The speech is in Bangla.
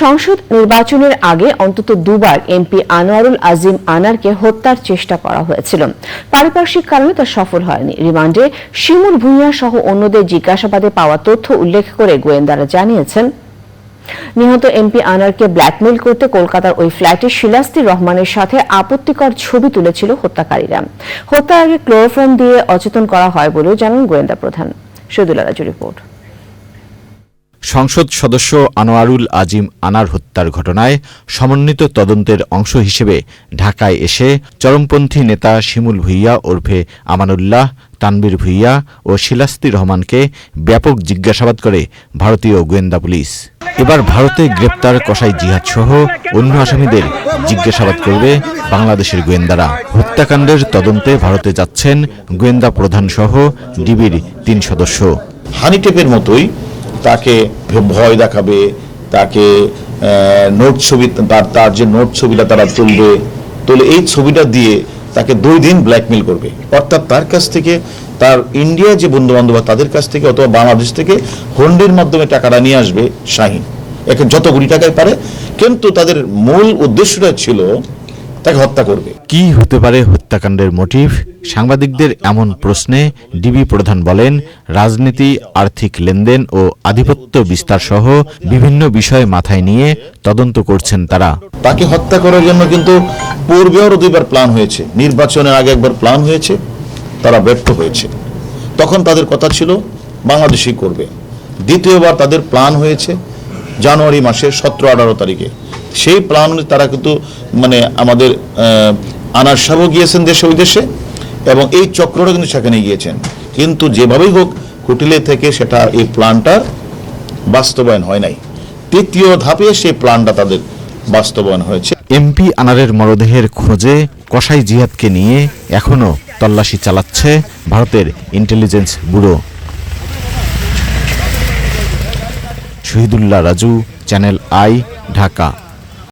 সংসদ নির্বাচনের আগে অন্তত দুবার এমপি আনোয়ারুল আজিম আনারকে হত্যার চেষ্টা করা হয়েছিল। পারিপার্শ্বিক কারণে তা সফল হয়নি। রিমান্ডে শিমুল ভূঁইয়া সহ অন্যদের জিজ্ঞাসাবাদে পাওয়া তথ্য উল্লেখ করে গোয়েন্দারা জানিয়েছেন, নিহত এমপি আনারকে ব্ল্যাকমেইল করতে কলকাতার ওই ফ্ল্যাটে শিলাস্তি রহমানের সাথে আপত্তিকর ছবি তুলেছিল হত্যাকারীরা। হত্যার আগে ক্লোরোফর্ম দিয়ে অচেতন করা হয় বলেও জানান গোয়েন্দা প্রধান। রাজু রিপোর্ট। সংসদ সদস্য আনোয়ারুল আজিম আনার হত্যার ঘটনায় সমন্বিত তদন্তের অংশ হিসেবে ঢাকায় এসে চরমপন্থী নেতা শিমুল ভুইয়া ওরফে আমানুল্লাহ, তানবীর ভুইয়া ও শিলাস্তি রহমানকে ব্যাপক জিজ্ঞাসাবাদ করে ভারতীয় গোয়েন্দা পুলিশ। এবার ভারতে গ্রেপ্তার কসাই জিহাদ সহ অন্য আসামিদের জিজ্ঞাসাবাদ করবে বাংলাদেশের গোয়েন্দারা। হত্যাকাণ্ডের তদন্তে ভারতে যাচ্ছেন গোয়েন্দা প্রধান সহ ডিবির তিন সদস্য। হানিটেপের মতোই তাকে ভয় দেখাবে, তাকে নোট ছবি, তার তার যে নোট ছবিটা তারা তুলবে, তুলে এই ছবিটা দিয়ে তাকে দুই দিন ব্ল্যাকমেল করবে। অর্থাৎ তার কাছ থেকে তার ইন্ডিয়া যে বন্ধু বান্ধব তাদের কাছ থেকে অথবা বাংলাদেশ থেকে হন্ডির মাধ্যমে টাকাটা নিয়ে আসবে শাহিন। একে যত কোটি টাকায় পারে, কিন্তু তাদের মূল উদ্দেশ্যটা ছিল তাকে হত্যা করবে। কি হতে পারে হত্যাকাণ্ডের মোটিভ সাংবাদিকদের এমন প্রশ্নে ডিবি প্রধান বলেন রাজনীতি আর্থিক লেনদেন ও আধিপত্য বিস্তার সহ বিভিন্ন বিষয় মাথায় নিয়ে তদন্ত করছেন তারা। তাকে হত্যা করার জন্য কিন্তু পূর্বেও দুইবার প্ল্যান হয়েছে। নির্বাচনের আগে একবার প্ল্যান হয়েছে তারা ব্যর্থ হয়েছে। তখন তাদের কথা ছিল বাংলাদেশই করবে। দ্বিতীয়বার তাদের প্ল্যান হয়েছে জানুয়ারি মাসের সতেরো আঠারো তারিখে। সেই অনুযায়ী তারা কিন্তু মানে আমাদের আনার সাহেবও গিয়েছেন দেশে বিদেশে এবং এই চক্রটা কিন্তু সেখানে গিয়েছেন। কিন্তু যেভাবেই হোক, কুটিলে থেকে সেটা এই প্ল্যানটা বাস্তবায়ন হয় নাই। তৃতীয় ধাপে সেই প্ল্যানটা তাদের বাস্তবায়ন হয়েছে। এমপি আনারের মরদেহের খোঁজে কসাই জিহাদকে নিয়ে এখনও তল্লাশি চালাচ্ছে ভারতের intelligence bureau. Shahidullah Raju, channel I, Dhaka.